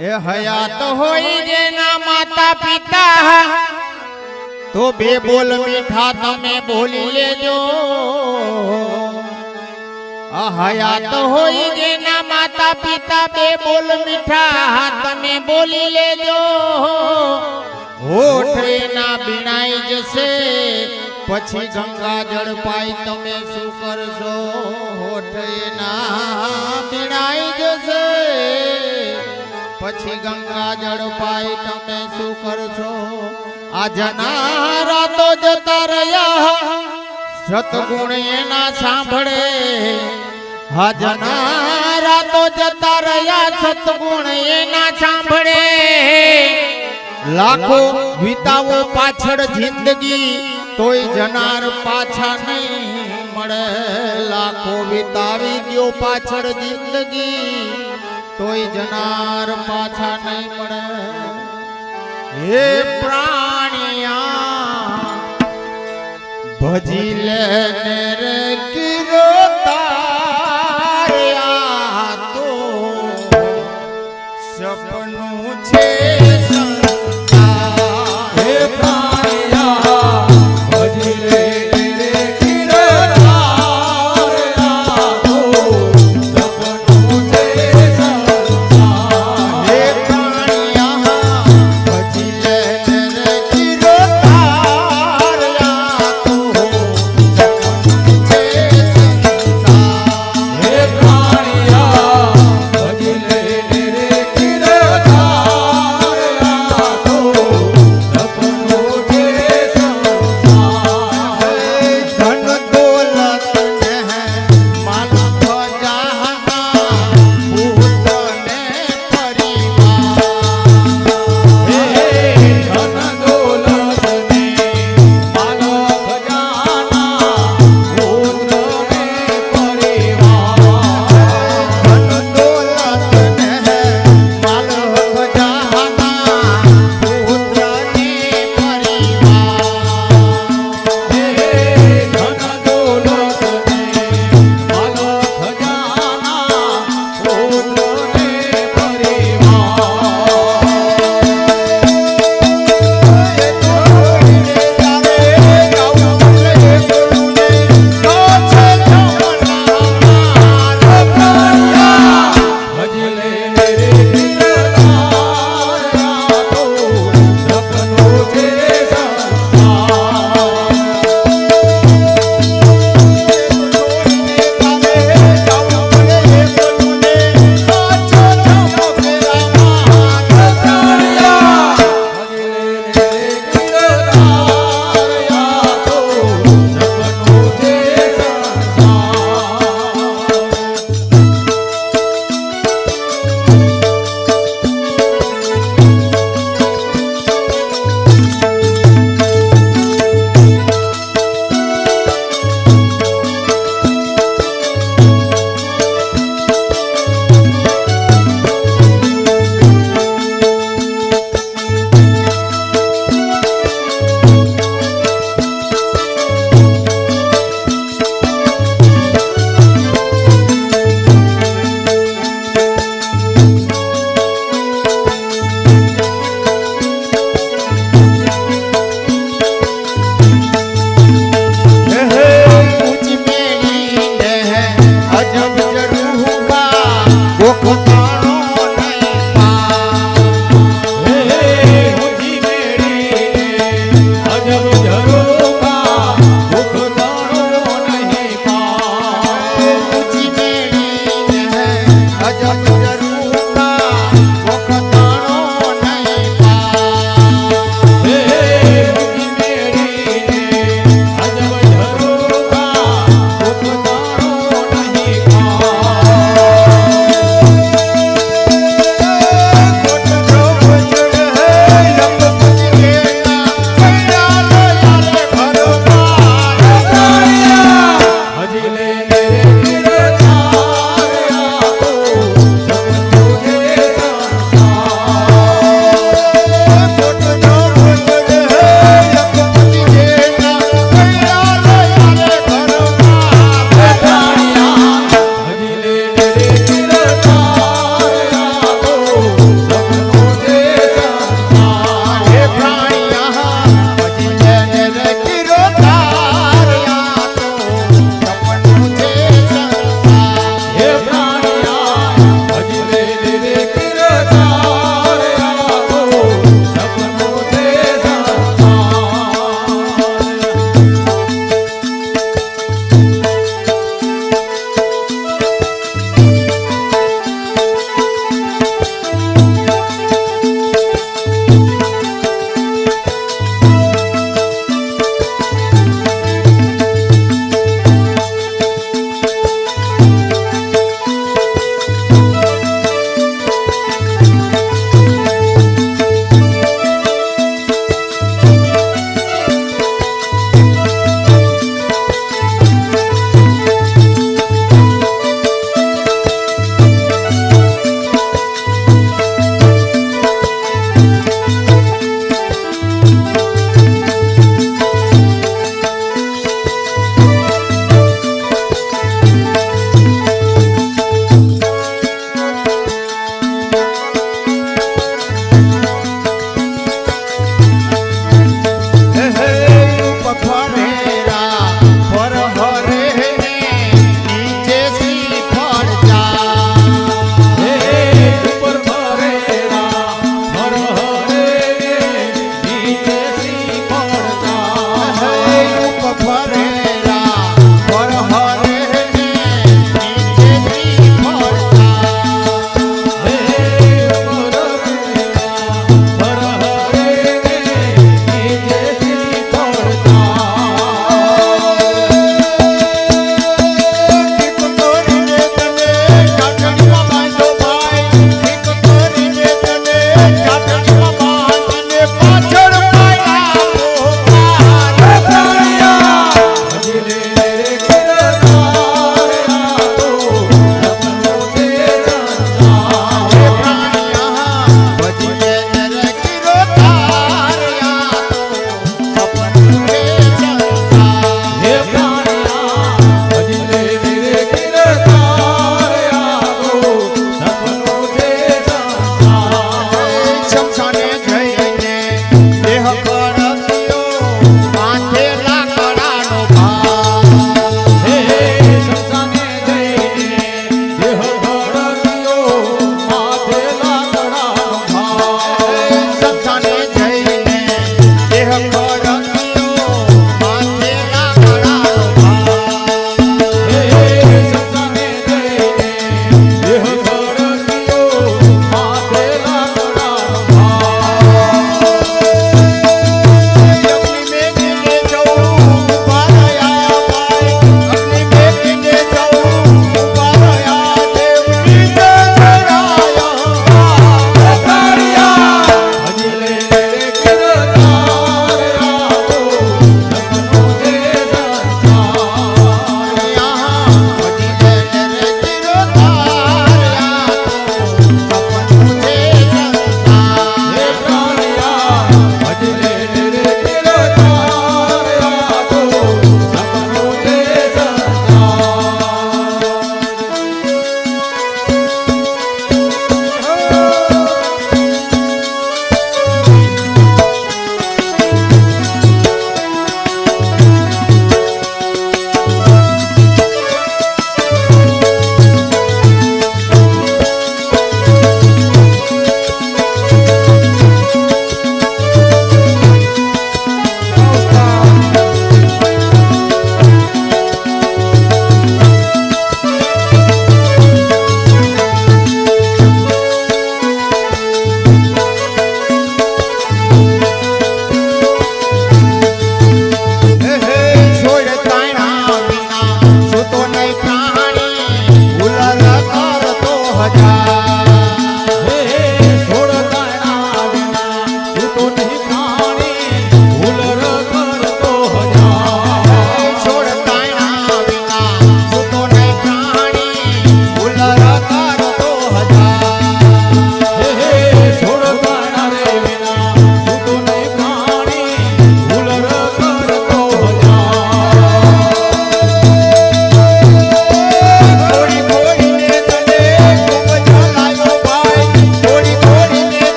એ હયાત હોય જેના માતા પિતા તો બે બોલ મીઠા તમે બોલી લેજો આ હયાત હોય જેના માતા પિતા બે બોલ મીઠા તમે બોલી લેજો હોઠ એના બીણાઈ જશે પછી ગંગા જળ પાઈ તમે શું કરશો હોઠ એના પછી ગંગા જળ પાઈ તમે શું કરશો? આ જનારા તો જતા રહ્યા. સતગુણ એના સાંભળે. હા જનારા તો જતા રહ્યા સતગુણ એના સાંભળે. લાખો વિતાવો પાછળ જિંદગી, તોય જનાર પાછા નહીં મળે. લાખો વિતાવી ગયો પાછળ જિંદગી. તોય જનાર પાછા નહીં મળે. હે પ્રાણિયા ભજી લે ને રે કિરો